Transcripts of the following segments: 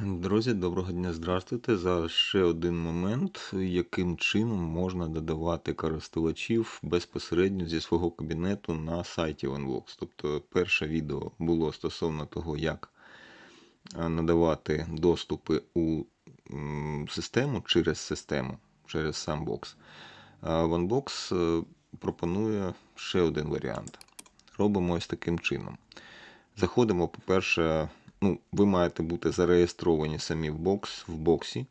Друзі, доброго дня, здравствуйте. Зараз ще один момент, яким чином можна додавати користувачів безпосередньо зі свого кабінету на сайті OneVox. Тобто перше відео було стосовно того, як надавати доступи у систему через систему, через сам бокс. А OneBox е, пропонує ще один варіант. Робимо ось таким чином. Заходимо, по-перше, ну, ви маєте бути зареєстровані самі в бокс, в боксі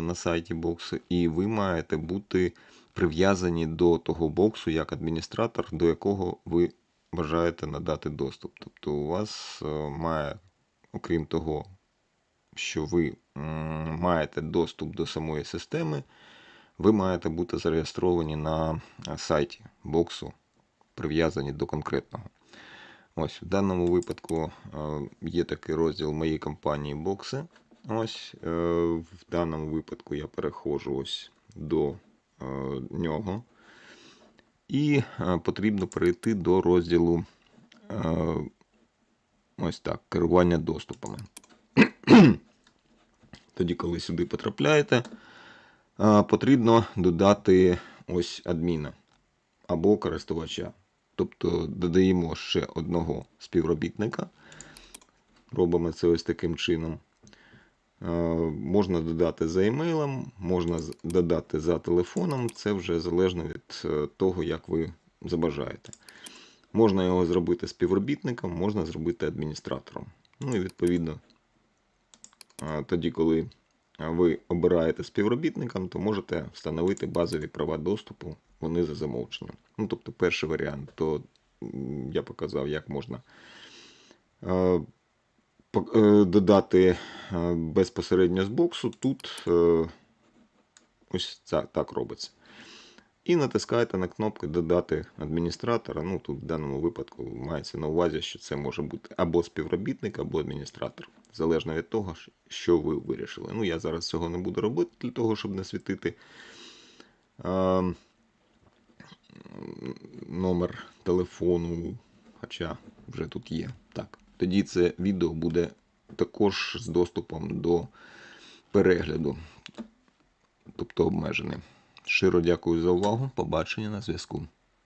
на сайті боксу, і ви маєте бути прив'язані до того боксу як адміністратор, до якого ви бажаєте надати доступ. Тобто у вас е, має, окрім того, що ви маєте доступ до самої системи, ви маєте бути зареєстровані на е, сайті боксу, прив'язані до конкретного. Ось, в даному випадку е, є такий розділ моєї компанії бокси. Ось, е, в даному випадку я переходжу ось до е, нього. І потрібно перейти до розділу ось так, керування доступами. Тоді, коли сюди потрапляєте, потрібно додати ось адміна або користувача. Тобто додаємо ще одного співробітника. Робимо це ось таким чином. Е, Можна додати за емейлом, можна додати за телефоном. Це вже залежно від е, того, як ви забажаєте. Можна його зробити співробітником, можна зробити адміністратором. Ну і відповідно, е, тоді, коли ви обираєте співробітником, то можете встановити базові права доступу, вони за замовченням. Ну, тобто, перший варіант, то я показав, як можна е, е, додати е, безпосередньо з боксу. Тут ось так робиться. І натискаєте на кнопку Додати адміністратора. Ну, тут в даному випадку мається на увазі, що це може бути або співробітник, або адміністратор. Залежно від того, що ви вирішили. Ну, я зараз цього не буду робити для того, щоб не світити а, м, номер телефону, хоча вже тут є. Так. Тоді це відео буде також з доступом до перегляду, тобто обмежене. Щиро дякую за увагу. Побачення на зв'язку.